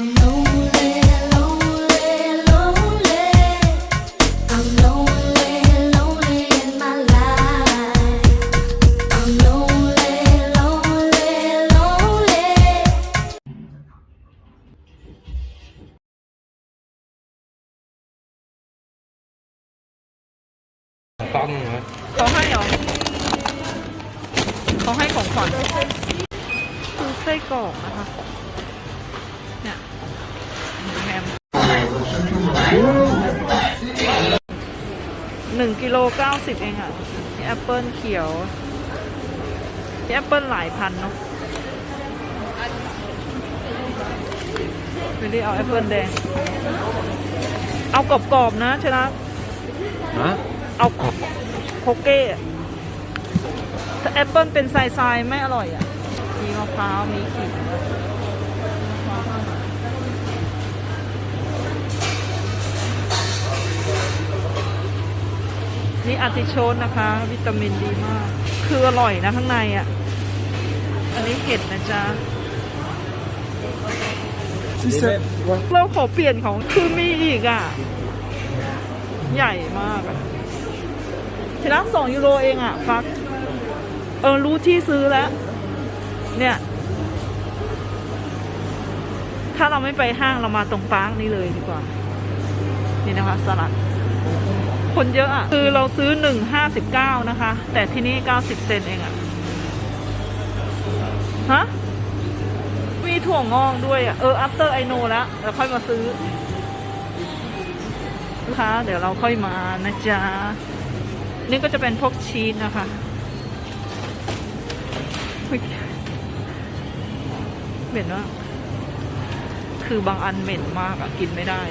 I know หนึ่งกิโลเก้าสิบเองอะนี่แอปเปิลเขียวนี่แอปเปิลหลายพันเนาะไม่ได้เอาแอปเปิลแดง เอากรอบๆนะชนะฮะเอาโคเก้อะถ้าแอปเปิลเป็นทรายๆไม่อร่อยอะ มีมะพร้าว มีขิงนี่ อาร์ติโชนนะคะ วิตามินดีมาก คืออร่อยนะข้างในอะ อันนี้เห็ดนะจ๊ะเราขอเปลี่ยนของคือมีอีกอะ ใหญ่มากอะทีละสองยูโรเองอะฟัก เออ รู้ที่ซื้อแล้ว เนี่ย ถ้าเราไม่ไปห้างเรามาตรงปาร์คนี่เลยดีกว่า นี่นะคะสลัด คนเยอะอะคือเราซื้อหนึ่งห้าสิบเก้านะคะ แต่ที่นี่เก้าสิบเซนเองอะฮะมีถั่วงอกด้วยอะเออ after I know แล้วแล้วค่อยมาซื้อลูกค้าเดี๋ยวเราค่อยมานะจ๊ะ นี่ก็จะเป็นพวกชีสนะคะ เหม็นว่าคือบางอันเหม็นมากอะกินไม่ได้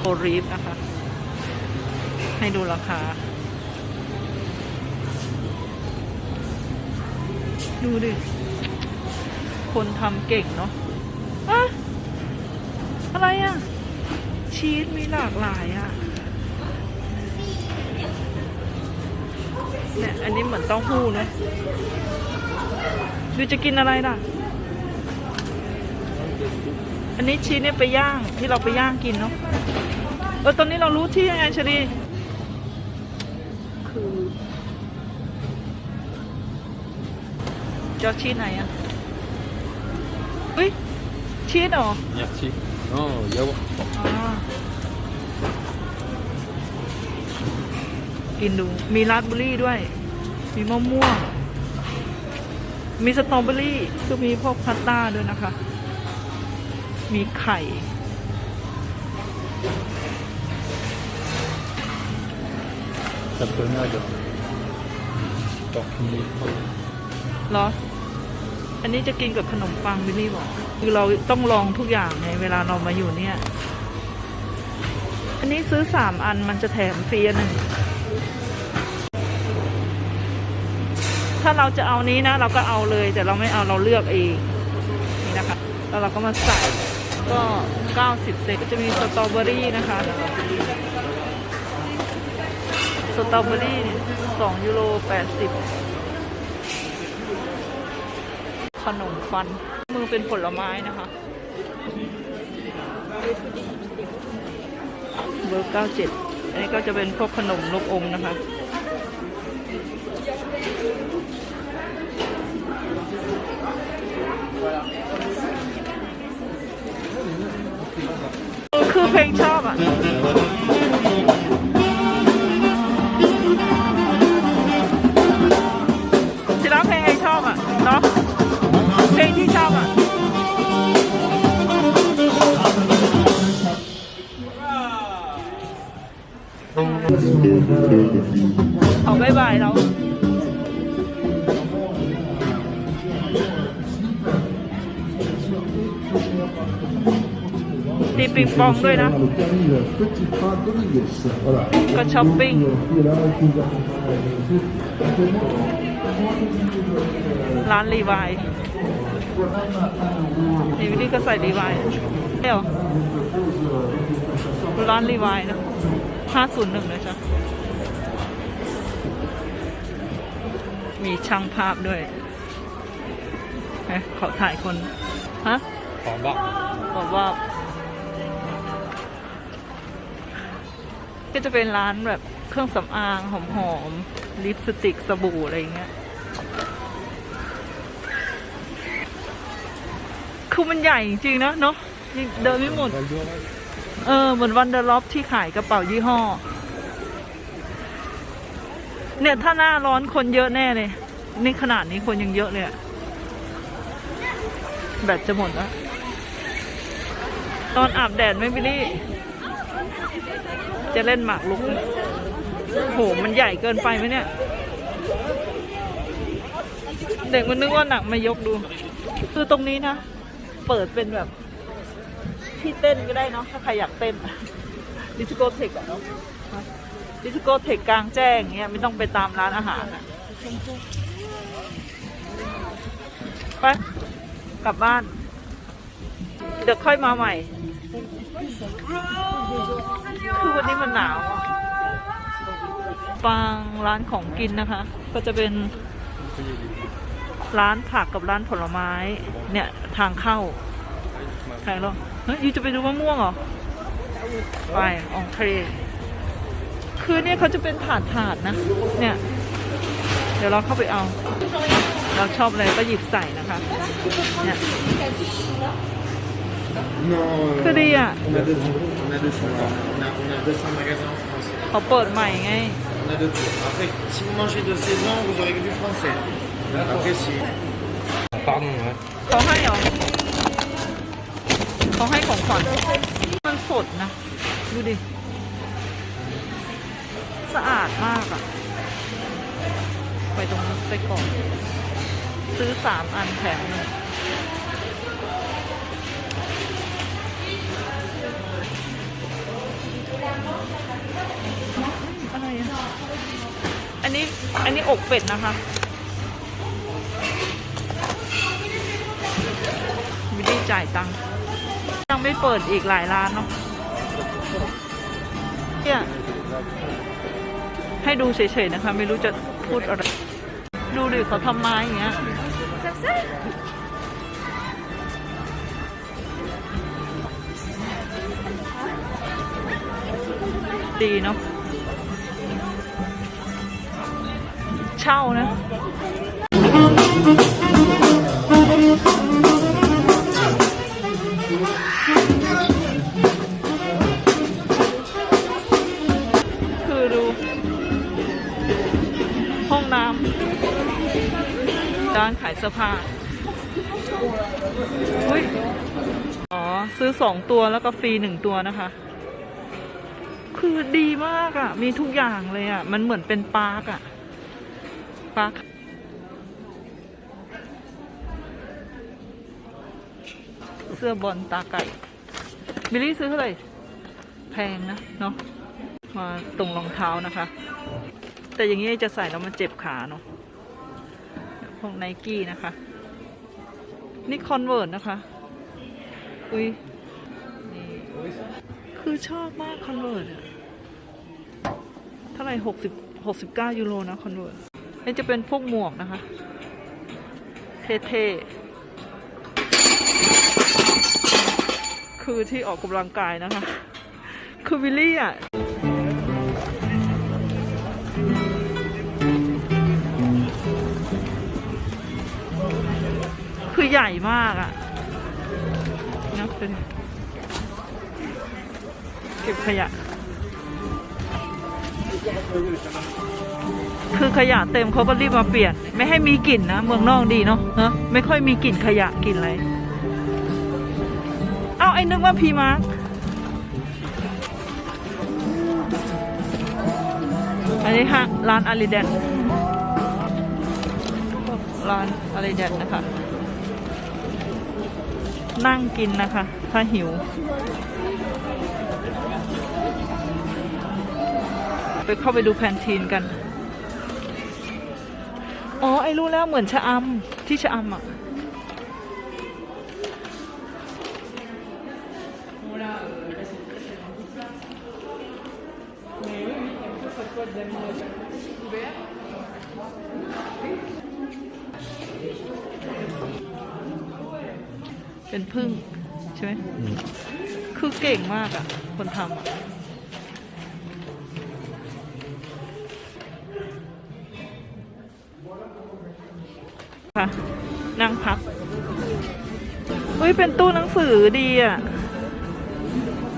โอรีฟนะคะ ให้ดูราคา ดูดิ คนทำเก่งเนาะอะอะไรอะชีสมีหลากหลายอะเนี่ยอันนี้เหมือนเต้าหู้นะดูจะกินอะไรล่ะ อันนี้ชีสเนี่ยไปย่างที่เราไปย่างกินเนาะเออตอนนี้เรารู้ที่ยังไงชลี คือจะเอาชีสไหนอะเฮ้ยชีสเหรออยากชิมอ๋อเยอะอ่ากินดู มีราสเบอร์รี่ด้วย มีมะม่วง มีสตรอเบอร์รี่ คือมีพวกพาสต้าด้วยนะคะ มีไข่ับตัวง่าจังตอกนี้เหรอ อันนี้จะกินกับขนมปังบิลลี่บอก คือเราต้องลองทุกอย่างไงเวลาเรามาอยู่เนี่ย อันนี้ซื้อสามอันมันจะแถมฟรีอันหนึ่ง ถ้าเราจะเอานี้นะ เราก็เอาเลย แต่เราไม่เอาเราเลือกเองนี่นะคะ แล้วเราก็มาใส่ ก็ 90 เซนก็จะมีสตรอเบอรี่นะคะ สตรอเบอรี่นี่ย2ยูโร80ขนมฟัน มือเป็นผลไม้นะคะเบอร์97อันนี้ก็จะเป็นพวกขนมลูกอมนะคะคือเพลงชอบอะ ตีปิงปองด้วยนะ ก็ช้อปปิ้งร้านรีวายนี่วิลลี่ก็ใส่รีวายเดี๋ยวร้านรีวายนะห้าศูนย์หนึ่งนะจ๊ะ มีช่างภาพด้วยเฮ้ยขอถ่ายคน ฮะขอบอกบอก ก็จะเป็นร้านแบบเครื่องสำอางหอมๆลิปสติกสบู่อะไรอย่างเงี้ยคือมันใหญ่จริงๆนะเนาะเดินไม่หมด เออ เหมือนวันเดอร์ล็อปที่ขายกระเป๋ายี่ห้อ เนี่ยถ้าหน้าร้อนคนเยอะแน่เลย นี่ขนาดนี้คนยังเยอะเลยอะแบตจะหมดแล้ว ตอนอาบแดดไหม่บิลลี่ จะเล่นหมากลุกโห มันใหญ่เกินไปไหมเนี่ย เด็กมันนึกว่าหนักมายกดู คือตรงนี้นะ เปิดเป็นแบบ ที่เต้นก็ได้เนาะถ้าใครอยากเต้นดิสโกเทคอะดิสโกเทคกลางแจ้งเงี้ยไม่ต้องไปตามร้านอาหารอะไป กลับบ้าน เดี๋ยวค่อยมาใหม่ คือวันนี้มันหนาวอะฟางร้านของกินนะคะ ก็จะเป็นร้านผักกับร้านผลไม้ เนี่ยทางเข้าใครหรอเฮ้ยยูจะไปดูมะม่วงเหรอ ไปอองเทรคือเนี่ยเขาจะเป็นถาดถาดนะ เนี่ย เดี๋ยวเราเข้าไปเอา เราชอบอะไรก็หยิบใส่นะคะ เนี่ย Non, Que des, euh, on a 200. On a 200. On a, on a 200 magasins en France. เขาเปิดใหม่ไง On a de tout. Après, si vous mangez de saison, vous aurez que du français. Après, si. Pardon, ouais. เขาให้เหรอเขาให้ของขวัญมันสดนะ ดูดิ สะอาดมากอะไปตรงนู้นไปก่อน ซื้อสามอันแถมหนึ่ง อะไรอะอันนี้อันนี้อกเป็ดนะคะไม่ได้จ่ายตังค์ยังไม่เปิดอีกหลายร้านเนาะเนี่ยให้ดูเฉยๆนะคะ ไม่รู้จะพูดอะไร ดูดิเขาทำไม้อย่างเงี้ย ดีเนาะเช่านะคือดู ห้องน้ำร้านขายเสื้อผ้าอุ้ยอ๋อ ซื้อสองตัวแล้วก็ฟรีหนึ่งตัวนะคะ คือดีมากอะ่ะ มีทุกอย่างเลยอะ่ะ มันเหมือนเป็นปาร์กอะ่ะปาร์คเสื้อบอลตาไก่ บิลลี่ซื้อเท่าไหร่ แพงนะ เนาะมาตรงรองเท้านะคะ แต่อย่างนี้จะใส่แล้วมันเจ็บขาเนาะพวกไนกี้นะคะ นี่คอนเวิร์ตนะคะ อุ้ยนี่คือชอบมากคอนเวิร์ตเท่าไหร่หกสิบหกสิบเก้ายูโรนะคอนเวิร์ตนี่จะเป็นพวกหมวกนะคะ เท่ๆ คือที่ออกกำลังกายนะคะ คือวิลลี่อะคือใหญ่มากอะ่ะนะเป็นเก็บขยะ คือขยะเต็มเขาก็รีบมาเปลี่ยน ไม่ให้มีกลิ่นนะ เมืองนอกดีเนาะฮะไม่ค่อยมีกลิ่นขยะกลิ่นอะไร เอาไอ้นึกว่าพีมาร์คอันนี้ฮะร้านอาริเดนร้านอาริเดนนะคะ นั่งกินนะคะ ถ้าหิว ไปเข้าไปดูแคนทีนกัน อ๋อ ไอ้รู้แล้วเหมือนชะอำที่ชะอำอะเป็นพึ่งใช่ไหมคือเก่งมากอะ คนทำอะ นั่งพักเฮ้ยเป็นตู้หนังสือดีอะ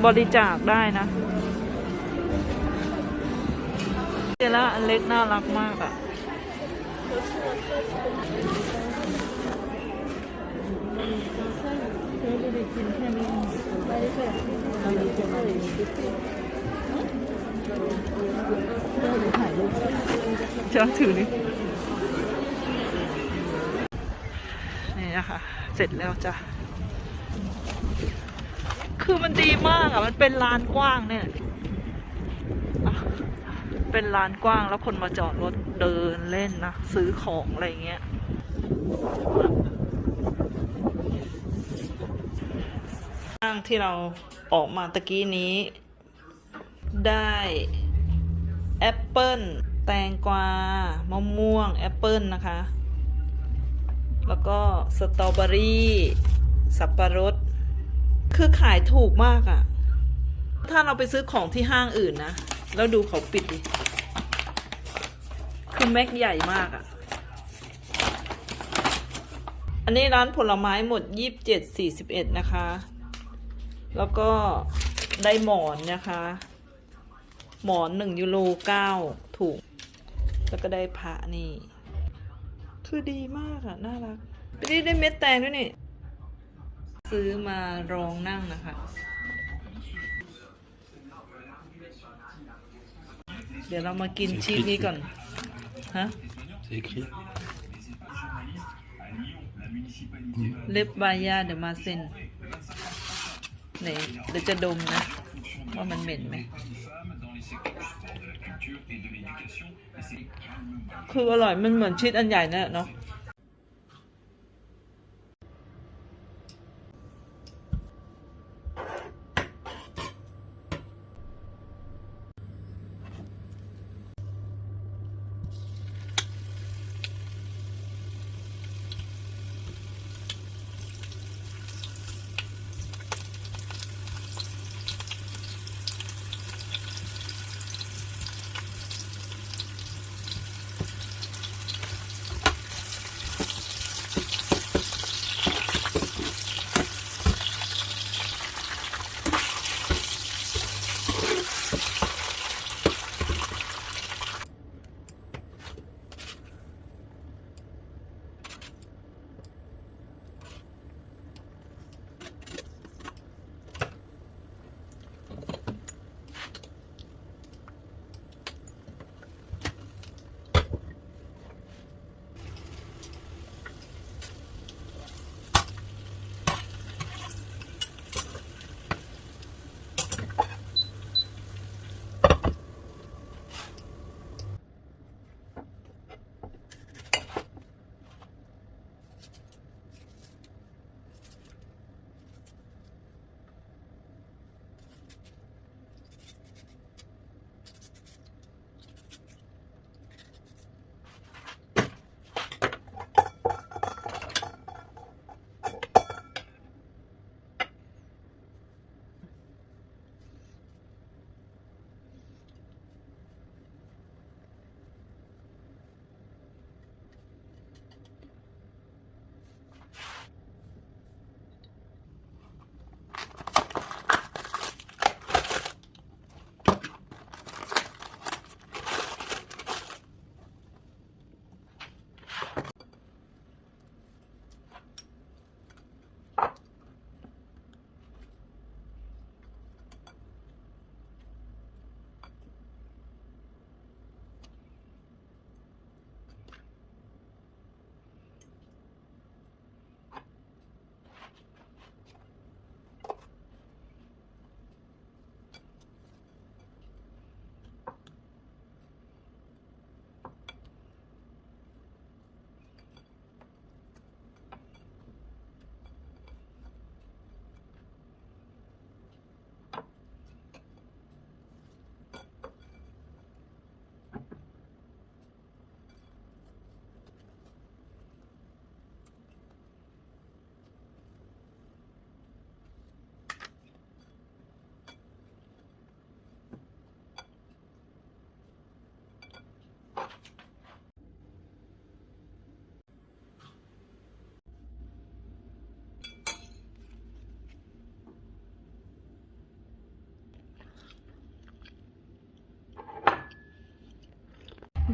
บริจาคได้นะเจล่าอันเล็กน่ารักมากอะ จะถือนี่ นี่นะคะเสร็จแล้วจ้ะ คือมันดีมากอะ มันเป็นลานกว้างเนี่ย เป็นลานกว้างแล้วคนมาจอดรถเดินเล่นนะ ซื้อของอะไรเงี้ย ห้างที่เราออกมาตะกี้นี้ ได้แอปเปิลแตงกวามะม่วง แอปเปิลนะคะ สตรอเบอรี่ สับปะรด คือขายถูกมากอะ่ะ ถ้าเราไปซื้อของที่ห้างอื่นนะ แล้วดูเขาปิดดิ คือแม็กใหญ่มากอะ่ะ อันนี้ร้านผลไม้หมดยี่สิบเจ็ดสี่สิบเอ็ดนะคะ แล้วก็ได้หมอนนะคะ หมอนหนึ่งยูโรเก้าถูก แล้วก็ได้พระนี่ คือดีมากอะน่ารักไปนี่ได้เม็ดแตงด้วยนี่ ซื้อมารองนั่งนะคะ เดี๋ยวเรามากินชีสนี้ก่อน ฮะ C'est écrit. เล็บบายาเดี๋ยวมาเซ็นไหนเดี๋ยวจะดมนะ ว่ามันเหม็นไหม คืออร่อยมันเหมือนชีสอันใหญ่นั่นแหละเนาะ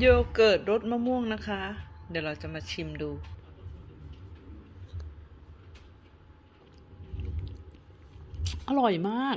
โยเกิร์ตรสมะม่วงนะคะ เดี๋ยวเราจะมาชิมดู อร่อยมาก